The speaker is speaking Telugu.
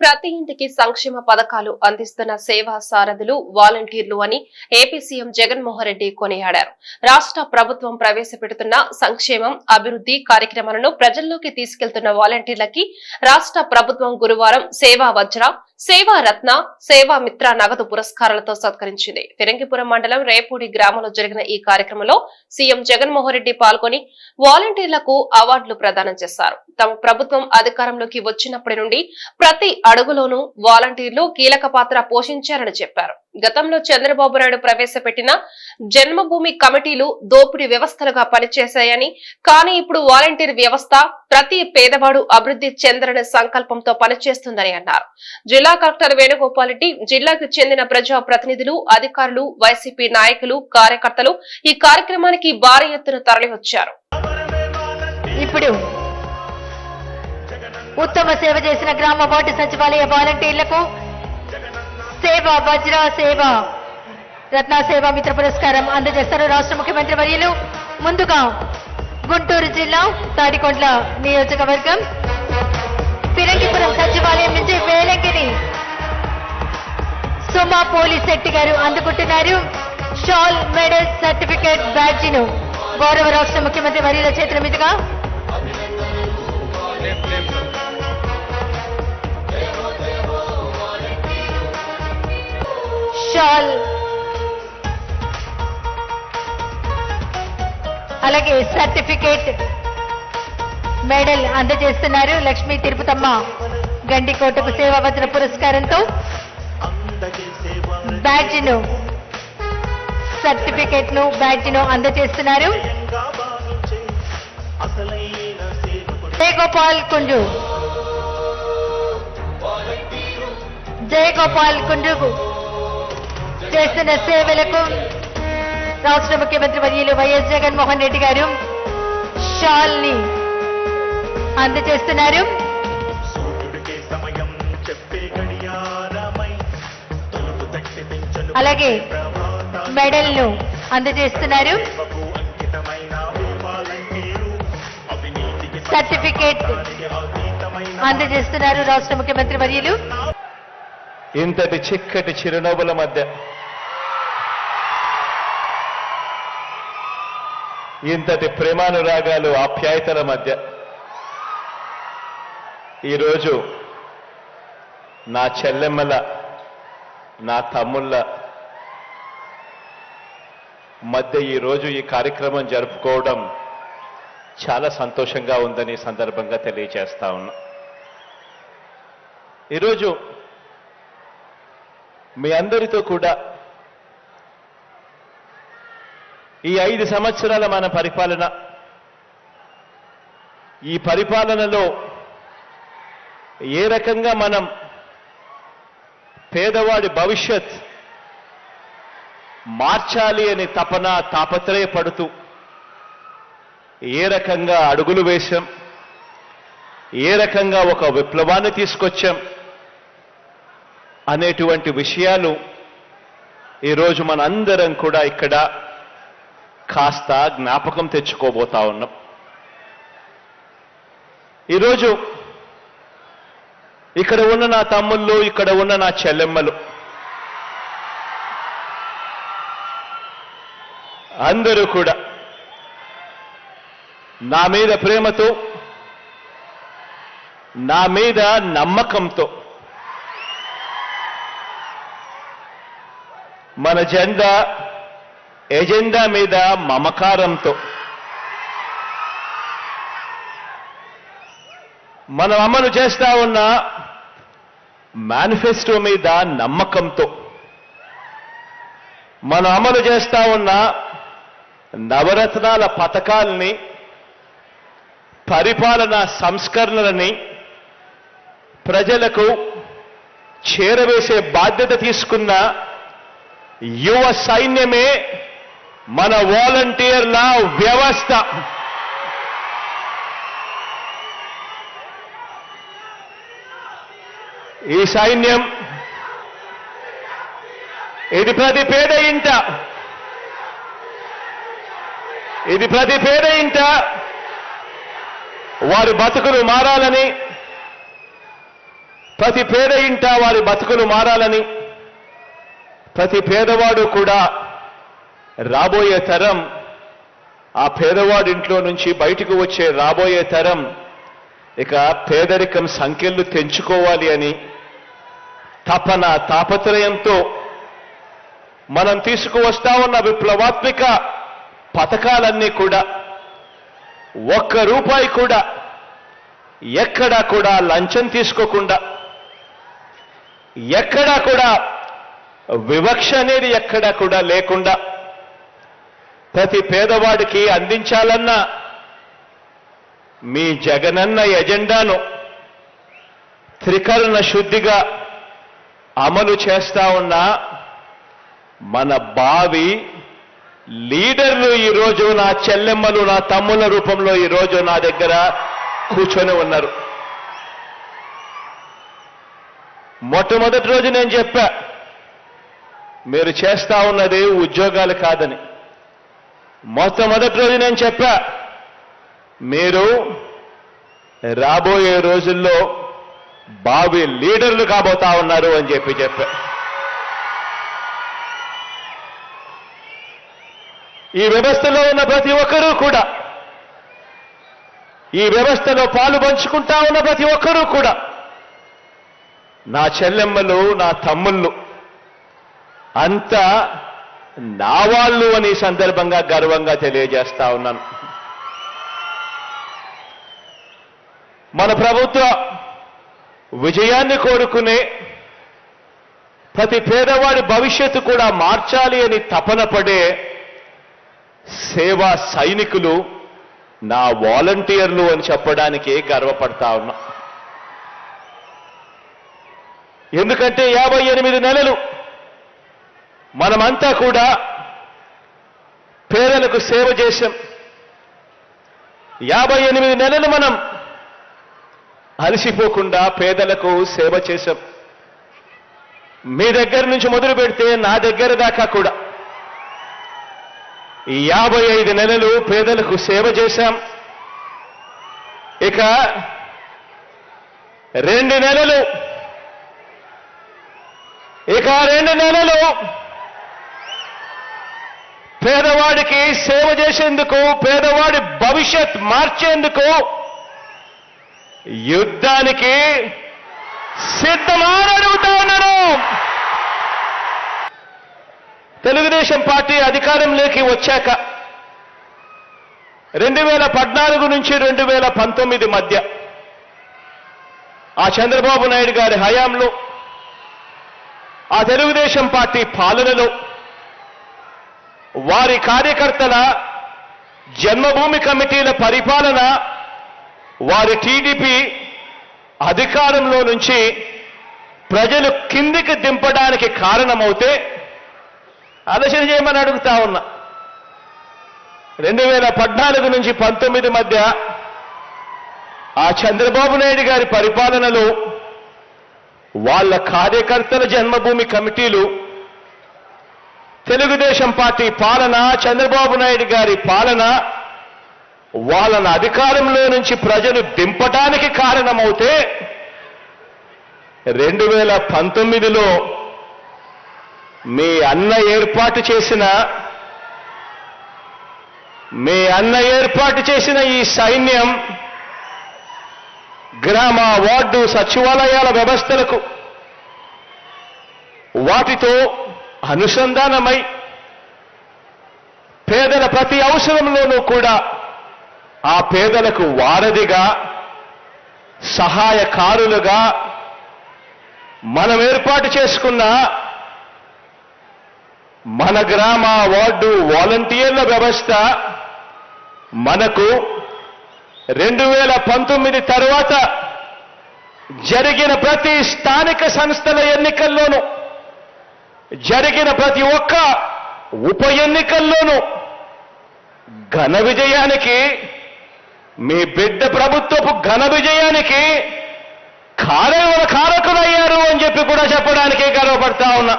ప్రతి ఇంటికి సంక్షేమ పథకాలు అందిస్తున్న సేవా సారథులు వాలంటీర్లు అని ఏపీ సీఎం జగన్మోహన్ రెడ్డి కొనియాడారు. రాష్ట్ర ప్రభుత్వం ప్రవేశపెడుతున్న సంక్షేమం అభివృద్ధి కార్యక్రమాలను ప్రజల్లోకి తీసుకెళ్తున్న వాలంటీర్లకి రాష్ట్ర ప్రభుత్వం గురువారం సేవా వజ్ర సేవా రత్న సేవా మిత్ర నగదు పురస్కారాలతో సత్కరించింది. ఫిరంగిపురం మండలం రేపూడి గ్రామంలో జరిగిన ఈ కార్యక్రమంలో సీఎం జగన్మోహన్ రెడ్డి పాల్గొని వాలంటీర్లకు అవార్డులు ప్రదానం చేశారు. తమ ప్రభుత్వం అధికారంలోకి వచ్చినప్పటి నుండి ప్రతి అడుగులోనూ వాలంటీర్లు కీలక పాత్ర పోషించారని చెప్పారు. గతంలో చంద్రబాబు నాయుడు ప్రవేశపెట్టిన జన్మభూమి కమిటీలు దోపిడీ వ్యవస్థలుగా పనిచేశాయని కానీ ఇప్పుడు వాలంటీర్ వ్యవస్థ ప్రతి పేదవాడు అభివృద్ధి చెందరని సంకల్పంతో పనిచేస్తుందని అన్నారు. జిల్లా కలెక్టర్ వేణుగోపాల్ రెడ్డి జిల్లాకు చెందిన ప్రజా ప్రతినిధులు అధికారులు వైసీపీ నాయకులు కార్యకర్తలు ఈ కార్యక్రమానికి భారీ ఎత్తున తరలివచ్చారు. ఇప్పుడు ఉత్తమ సేవ చేసిన గ్రామ వార్డు సచివాలయ వాలంటీర్లకు సేవ వజ్ర సేవ రత్న సేవ మిత్ర పురస్కారం అందజేస్తారు రాష్ట్ర ముఖ్యమంత్రి వర్యులు. ముందుగా గుంటూరు జిల్లా తాడికొండ్ల నియోజకవర్గం. పిరంగిపురం సచివాలయం నుంచి వేలంగిని సుమా పోలీస్ శెట్టి గారు అందుకుంటున్నారు. షాల్ మెడల్ సర్టిఫికేట్ బ్యాడ్జిను గౌరవ రాష్ట్ర ముఖ్యమంత్రి వర్యుల చేతుల మీదుగా. షాల్ అలాగే సర్టిఫికేట్ మెడల్ అందజేస్తున్నారు లక్ష్మీ తిరుపతమ్మ. గండికోటకు సేవా వజ్ర పురస్కారంతో బ్యాడ్జ్ను సర్టిఫికేట్ను బ్యాడ్జ్ను అందజేస్తున్నారు జయగోపాల్ కుండు జయగోపాల్ కుండుకు చేస్తున్న సేవలకు రాష్ట్ర ముఖ్యమంత్రి వర్యులు వైఎస్ జగన్మోహన్ రెడ్డి గారు షాల్ని అందజేస్తున్నారు అలాగే మెడల్ను అందజేస్తున్నారు సర్టిఫికేట్ అందజేస్తున్నారు రాష్ట్ర ముఖ్యమంత్రి వర్యులు ఇంతటి చిక్కటి చిరునవ్వుల మధ్య ఇంతటి ప్రేమానురాగాలు ఆప్యాయతల మధ్య. ఈరోజు నా చెల్లెమ్మల నా తమ్ముళ్ళ మధ్య ఈరోజు ఈ కార్యక్రమం జరుపుకోవడం చాలా సంతోషంగా ఉందని సందర్భంగా తెలియజేస్తా ఉన్నా. ఈరోజు మీ అందరితో కూడా ఈ ఐదు సంవత్సరాల మన పరిపాలన. ఈ పరిపాలనలో ఏ రకంగా మనం పేదవాడి భవిష్యత్ మార్చాలి అని తపన తాపత్రయపడుతూ ఏ రకంగా అడుగులు వేశాం ఏ రకంగా ఒక విప్లవాన్ని తీసుకొచ్చాం అనేటువంటి విషయాలు ఈరోజు మనందరం కూడా ఇక్కడ కాస్త జ్ఞాపకం తెచ్చుకోబోతా ఉన్నాం. ఈరోజు ఇక్కడ ఉన్న నా తమ్ముళ్ళు ఇక్కడ ఉన్న నా చెల్లెమ్మలు అందరూ కూడా నా మీద ప్రేమతో నా మీద నమ్మకంతో మన జెండా ఎజెండా మీద మమకారంతో. మనం అమలు చేస్తా ఉన్న మేనిఫెస్టో మీద నమ్మకంతో. మనం అమలు చేస్తా ఉన్న నవరత్నాల పథకాల్ని పరిపాలన సంస్కరణలని ప్రజలకు చేరవేసే బాధ్యత తీసుకున్న యువ సైన్యమే మన వాలంటీర్ల వ్యవస్థ. ఈ సైన్యం ఇది ప్రతి పేద ఇంట. ఇది ప్రతి పేద ఇంట. వారి బతుకులు మారాలని ప్రతి పేద ఇంట వారి బతుకులు మారాలని ప్రతి పేదవాడు కూడా రాబోయే తరం ఆ పేదవాడింట్లో నుంచి బయటకు వచ్చే రాబోయే తరం ఇక పేదరికం సంఖ్యలు తెంచుకోవాలి అని తపన తాపత్రయంతో మనం తీసుకువస్తా ఉన్న విప్లవాత్మిక పథకాలన్నీ కూడా ఒక్క రూపాయి కూడా ఎక్కడా కూడా లంచం తీసుకోకుండా ఎక్కడా కూడా వివక్ష అనేది ఎక్కడా కూడా లేకుండా ప్రతి పేదవాడికి అందించాలన్న మీ జగనన్న ఎజెండాను త్రికరణ శుద్ధిగా అమలు చేస్తా ఉన్న మన బావి లీడర్లు ఈరోజు నా చెల్లెమ్మలు నా తమ్ముల రూపంలో ఈరోజు నా దగ్గర కూర్చొని ఉన్నారు. మొట్టమొదటి రోజు నేను చెప్పా మీరు చేస్తా ఉన్నది ఉద్యోగాలు కాదని. మొట్టమొదటి రోజు నేను చెప్పా మీరు రాబోయే రోజుల్లో బావి లీడర్లు కాబోతా ఉన్నారు అని చెప్పి చెప్పా. ఈ వ్యవస్థలో ఉన్న ప్రతి ఒక్కరూ కూడా ఈ వ్యవస్థలో పాలు పంచుకుంటా ఉన్న ప్రతి ఒక్కరూ కూడా నా చెల్లెమ్మలు నా తమ్ముళ్ళు అంతా నా వాళ్ళు అని సందర్భంగా గర్వంగా తెలియజేస్తా ఉన్నాను. మన ప్రభుత్వ విజయాన్ని కోరుకునే ప్రతి పేదవాడి భవిష్యత్తు కూడా మార్చాలి అని తపన పడే సేవా సైనికులు నా వాలంటీర్లు అని చెప్పడానికి గర్వపడతా ఉన్నా. ఎందుకంటే యాభై ఎనిమిది నెలలు మనమంతా కూడా పేదలకు సేవ చేశాం. యాభై ఎనిమిది నెలలు మనం అలసిపోకుండా పేదలకు సేవ చేశాం. మీ దగ్గర నుంచి మొదలు పెడితే నా దగ్గర దాకా కూడా. యాభై ఐదు నెలలు పేదలకు సేవ చేశాం. ఇక రెండు నెలలు. ఇక రెండు నెలలు పేదవాడికి సేవ చేసేందుకు పేదవాడి భవిష్యత్ మార్చేందుకు యుద్ధానికి సిద్ధమాని అడుగుతా ఉన్నాను. తెలుగుదేశం పార్టీ అధికారంలోకి వచ్చాక రెండు వేల పద్నాలుగు నుంచి రెండు వేల పంతొమ్మిది మధ్య ఆ చంద్రబాబు నాయుడు గారి హయాంలో ఆ తెలుగుదేశం పార్టీ పాలనలో వారి కార్యకర్తల జన్మభూమి కమిటీల పరిపాలన వారి టీడీపీ అధికారంలో నుంచి ప్రజలు కిందికి దింపడానికి కారణమవుతే ఆలోచన చేయమని అడుగుతా ఉన్నా. రెండు వేల పద్నాలుగు నుంచి పంతొమ్మిది మధ్య ఆ చంద్రబాబు నాయుడు గారి పరిపాలనలో వాళ్ళ కార్యకర్తల జన్మభూమి కమిటీలు తెలుగుదేశం పార్టీ పాలన చంద్రబాబు నాయుడు గారి పాలన వాళ్ళని అధికారంలో నుంచి ప్రజలు దింపడానికి కారణమవుతే రెండు వేల పంతొమ్మిదిలో మీ అన్న ఏర్పాటు చేసిన మీ అన్న ఏర్పాటు చేసిన ఈ సైన్యం గ్రామ వార్డు సచివాలయాల వ్యవస్థలకు వాటితో అనుసంధానమై పేదల ప్రతి అవసరంలోనూ కూడా ఆ పేదలకు వారధిగా సహాయకారులుగా మనం ఏర్పాటు చేసుకున్న మన గ్రామ వార్డు వాలంటీర్ల వ్యవస్థ మనకు రెండు వేల పంతొమ్మిది తర్వాత జరిగిన ప్రతి స్థానిక సంస్థల ఎన్నికల్లోనూ జరిగిన ప్రతి ఒక్క ఉప ఎన్నికల్లోనూ ఘన విజయానికి మీ బిడ్డ ప్రభుత్వపు ఘన విజయానికి కారకులయ్యారు అని చెప్పి కూడా చెప్పడానికి గర్వపడతా ఉన్నా.